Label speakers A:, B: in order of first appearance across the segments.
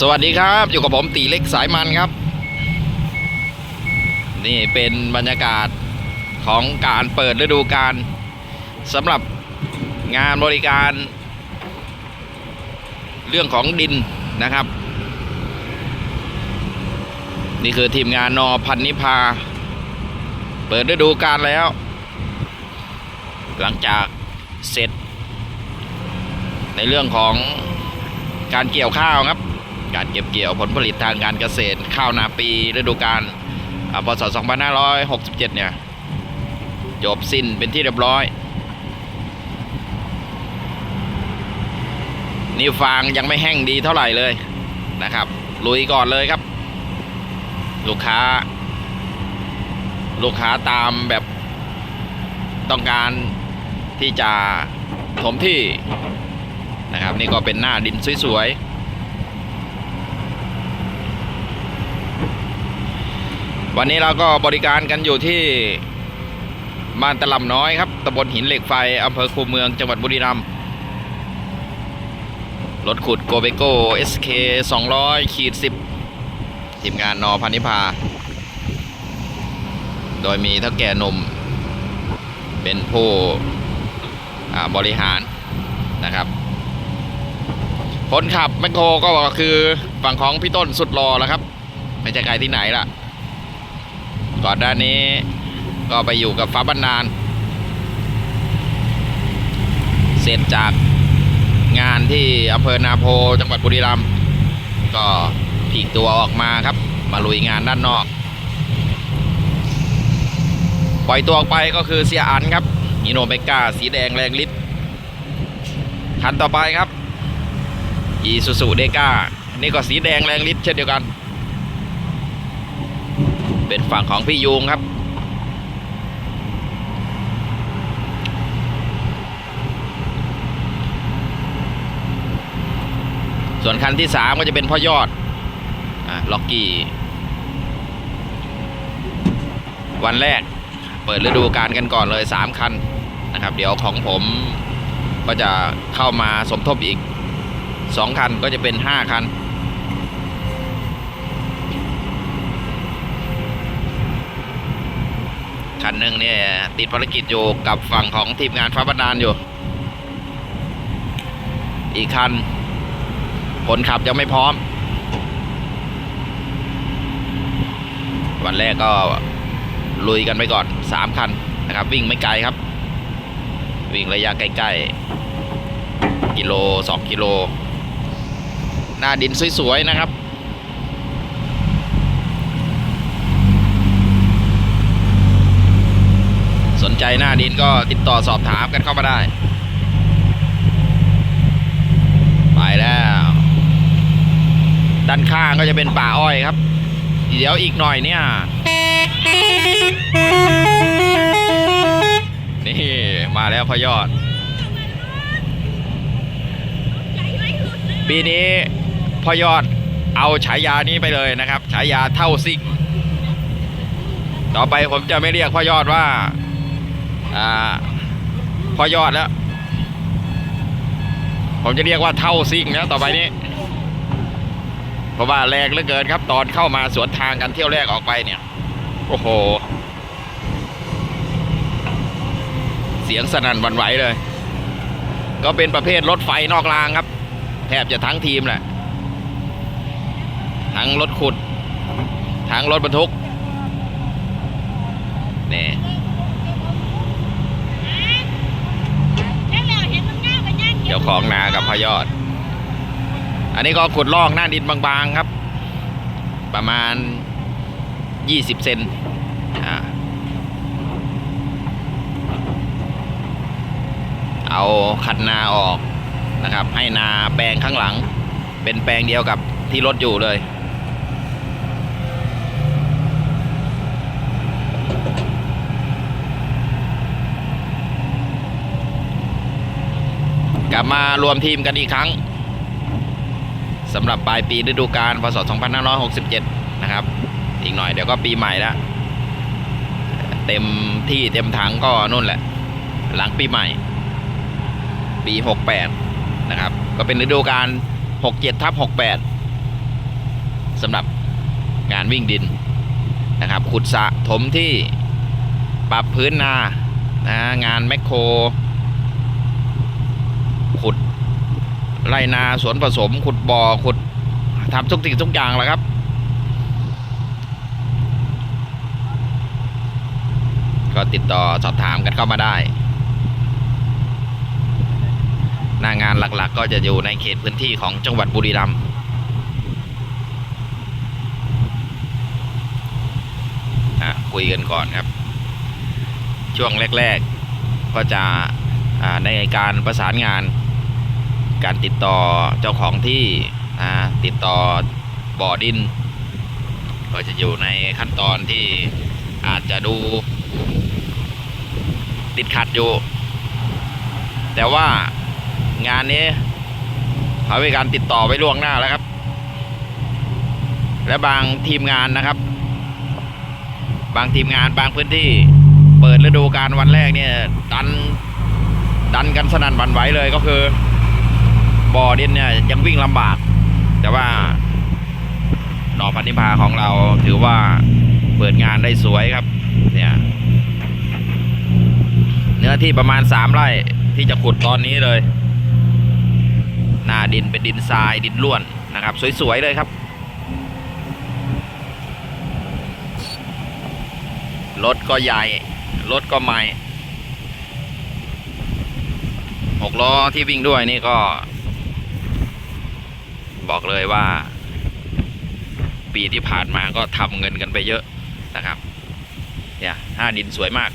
A: สวัสดีครับ อยู่กับผมตีเล็กสายมันครับ นี่เป็นบรรยากาศของการเปิดฤดูกาลสำหรับงานบริการ เรื่องของดินนะครับ นี่คือทีมงานนอพันนิพา เปิดฤดูกาลแล้ว หลังจากเสร็จ ในเรื่องของการเกี่ยวข้าวครับ การเก็บเกี่ยวผลผลิตทางการเกษตร ข้าวนาปีฤดูกาลพศ 2567 เนี่ย จบสิ้นเป็นที่เรียบร้อย นี่ฟางยังไม่แห้งดีเท่าไหร่เลยนะครับ ลุยก่อนเลยครับ ลูกค้า ลูกค้าตามแบบต้องการที่จะถมที่นะครับ นี่ก็เป็นหน้าดินสวยๆ วันนี้เราก็บริการกันอยู่ที่บ้านตะลำน้อยครับตำบลหินเหล็กไฟอำเภอคูเมืองจังหวัดบุรีรัมย์รถขุดโกเบโก้ SK 200ขีด10ทีมงานนอพันิพา โดยมีเท่าแก่นม เป็นผู้บริหารนะครับ คนขับแมคโครก็คือฝั่งของพี่ต้นสุดรอแล้วครับ ไม่ใช่ใครที่ไหนล่ะ ก่อนหน้านี้ ก็ไปอยู่กับฟ้าบันาลเสร็จจากงานที่อำเภอนาโพจังหวัดบุรีรัมย์ก็ผีกตัวออกมาครับ มาลุยงานด้านนอก ปล่อยตัวออกไปก็คือเสียอันครับอิโนเมกาสีแดงแรงฤทธิ์คันต่อไปครับอีซูซูเดก้านี่ก็สีแดงแรงฤทธิ์เช่นเดียวกัน เป็นฝั่งของพี่ยูงครับ ส่วนคันที่สามก็จะเป็นพ่อยอดอะล็อกกี้ วันแรกเปิดฤดูกาลกันก่อนเลย 3 คันนะครับ เดี๋ยวของผมก็จะเข้ามาสมทบอีก 2 คันก็จะเป็น 5 คัน คันหนึ่งเนี่ยติดภารกิจอยู่กับฝั่งของทีมงานฟ้าบันดาลอยู่ อีกคัน คนขับยังไม่พร้อม วันแรกก็ลุยกันไปก่อน 3 คันนะครับ วิ่งไม่ไกลครับ วิ่งระยะใกล้ๆ กิโล 2 กิโล หน้าดินสวยๆนะครับ สนใจ หน้าดินก็ติดต่อสอบถามกันเข้ามาได้ ไปแล้ว ด้านข้างก็จะเป็นป่าอ้อยครับ เดี๋ยวอีกหน่อยเนี่ย นี่มาแล้วพยอด ปีนี้พยอดเอาฉายานี้ไปเลยนะครับ ฉายาเท่าซิกต่อไปผมจะไม่เรียกพ่อยอดว่า อพอยอดแล้ว ผมจะเรียกว่าเท่าซิ่งแล้วต่อไปนี้ เพราะว่าแรงเหลือเกินครับ ตอนเข้ามาสวนทางกันเที่ยวแรกออกไปเนี่ย โอ้โห เสียงสนั่นหวันไหวเลย ก็เป็นประเภทรถไฟนอกรางครับ แทบจะทั้งทีมแหละ ทั้งรถขุด ทั้งรถบรรทุก นี่ เจ้า ของนากับพยอด อันนี้ก็ขุดลอกหน้าดินบางๆครับ ประมาณ 20 เซนอเอาคันนาออกนะครับ ให้นาแปลงข้างหลัง เป็นแปลงเดียวกับที่รถอยู่เลย ลับมารวมทีมกันอีกครั้งสำหรับปลายปีฤดูกาลพศ 2567 นะครับ อีกหน่อยเดี๋ยวก็ปีใหม่แล้วเต็มที่เต็มถังก็นู่นแหละ หลังปีใหม่ ปี 68 นะครับ ก็เป็นฤดูกาล67ทับ68สำหรับงานวิ่งดินนะครับ ขุดสะถมที่ปรับพื้นนานะงานแมคโคร ขุดไรนาสวนผสม ขุดบ่อขุดทำทุกสิ่งทุกอย่างแหละครับ ก็ติดต่อสอบถามกันเข้ามาได้ หน้างานหลักๆ ก็จะอยู่ในเขตพื้นที่ของจังหวัดบุรีรัมย์อะคุยกันก่อนครับ ช่วงแรก ๆ ก็จะ ในการประสานงาน การติดต่อเจ้าของที่ติดต่อบ่อดิน ก็จะอยู่ในขั้นตอนที่อาจจะดู ติดขัดอยู่ แต่ว่างานนี้เขามีการติดต่อไว้ล่วงหน้าแล้วครับ และบางทีมงานนะครับ บางทีมงานบางพื้นที่ เปิดฤดูการวันแรกเนี่ยดัน ดันกันสนั่นหวันไหวเลยก็คือบ่อดินเนี่ยยังวิ่งลำบาก แต่ว่าหนอพันธิพาของเราถือว่าเปิดงานได้สวยครับ เนี่ย เนื้อที่ประมาณสามไร่ที่จะขุดตอนนี้เลย หน้าดินเป็นดินทรายดินล้วนนะครับ สวย ๆ เลยครับ รถก็ใหญ่ รถก็ใหม่ หกล้อที่วิ่งด้วยนี่ก็ บอกเลยว่า ปีที่ผ่านมาก็ทำเงินกันไปเยอะนะครับ เนี่ยห้าดินสวยมาก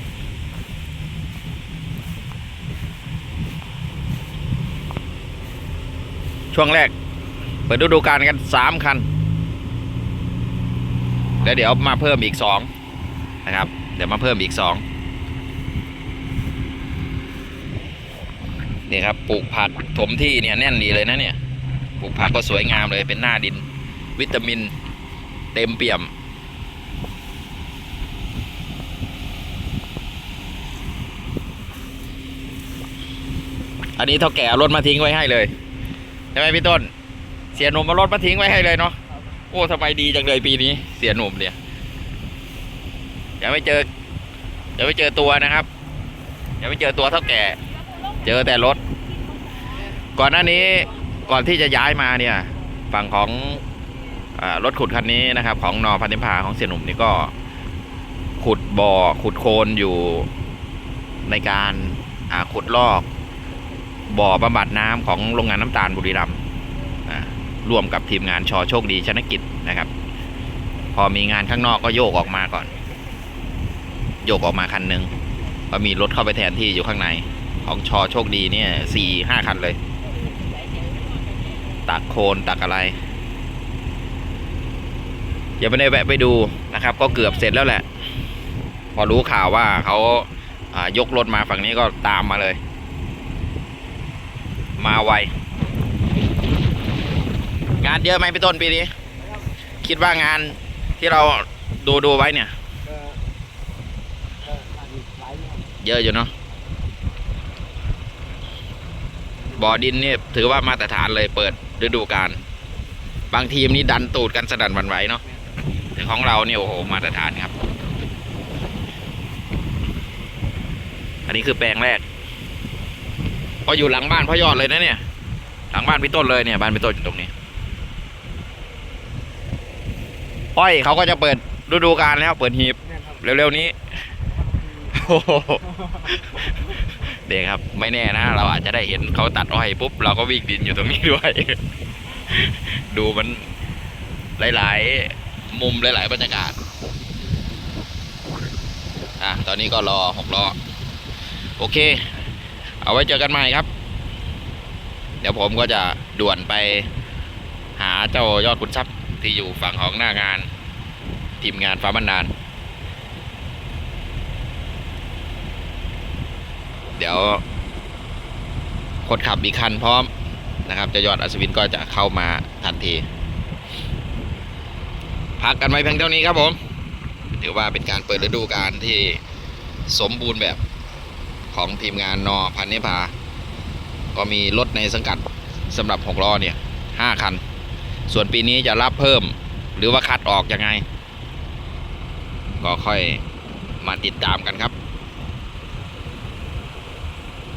A: ช่วงแรก เปิดฤดูกาลกันสามคัน แล้วเดี๋ยวมาเพิ่มอีกสองนะครับ เดี๋ยวมาเพิ่มอีกสอง นี่ครับปลูกผักถมที่เนี่ยแน่นดีเลยนะเนี่ยปลูกผักก็สวยงามเลยเป็นหน้าดิน วิตามินเต็มเปี่ยม อันนี้เท่าแก่รถมาทิ้งไว้ให้เลยใช่ไหมพี่ต้น เสียหนุ่มมารถมาทิ้งไว้ให้เลยเนาะโอ้ทำไมดีจังเลยปีนี้ เสียหนุ่มเนี่ยยังไม่เจอยังไม่เจอตัวนะครับยังไม่เจอตัวเท่าแก่ เจอแต่รถ ก่อนหน้านี้ก่อนที่จะย้ายมาเนี่ย ฝั่งของอรถขุดคันนี้นะครับ ของนอพันธิพาของเสียหนุ่มนี่ก็ ขุดบ่อขุดโคลนอยู่ในการาขุดลอกบ่อบำบัดน้ำของโรงงานน้ำตาลบุรีรัมย์ร่วมกับทีมงานชอโชคดีชนกิจนะครับ พอมีงานข้างนอกก็โยกออกมาก่อน โยกออกมาคันหนึ่งก็มีรถเข้าไปแทนที่อยู่ข้างใน ของชอโชคดีเนี่ยสี่ห้าคันเลย ตักโคลนตักอะไรยังไม่ได้แวะไปดูนะครับ ก็เกือบเสร็จแล้วแหละ พอรู้ข่าวว่าเขาายกรถมาฝั่งนี้ก็ตามมาเลย มาไว งานเยอะไหมพี่ต้นปีนี้ คิดว่างานที่เราดูดูไว้เนี่ย เยอะอยู่เนาะ บ่อดินนี่ถือว่ามาตรฐานเลยเปิดฤดูกาลบางทีมนี่ดันตูดกันสนั่นวันไหวเนาะแต่ของเราเนี่ยโอ้โหมาตรฐานครับ อันนี้คือแปลงแรกก็อยู่หลังบ้านพ่อยอดเลยนะเนี่ย หลังบ้านพี่ต้นเลยเนี่ยบ้านพี่ต้นอยู่ตรงนี้อ้อยเขาก็จะเปิดฤดูกาลแล้วเปิดหีบเร็วๆนี้โอ้ เด็กครับ ไม่แน่นะเราอาจจะได้เห็นเขาตัดอ้อยปุ๊บเราก็วิ่งดินอยู่ตรงนี้ด้วย ดูมันหลาย ๆ มุมหลาย ๆ บรรยากาศอะตอนนี้ก็รอหกล้อโอเค เอาไว้เจอกันใหม่ครับ เดี๋ยวผมก็จะด่วนไปหาเจ้ายอดขุนทรัพย์ที่อยู่ฝั่งของหน้างาน ทีมงานฟ้าบันดาล เดี๋ยวคนขับอีกคันพร้อมนะครับ จะยอดอัศวินก็จะเข้ามาทันที พักกันไว้เพียงเท่านี้ครับผมถือว่าเป็นการเปิดฤดูกาลที่สมบูรณ์แบบของทีมงานนอพันนิพา ก็มีรถในสังกัดสำหรับหกล้อเนี่ยห้าคัน ส่วนปีนี้จะรับเพิ่มหรือว่าคัดออกยังไง ก็ค่อยมาติดตามกันครับ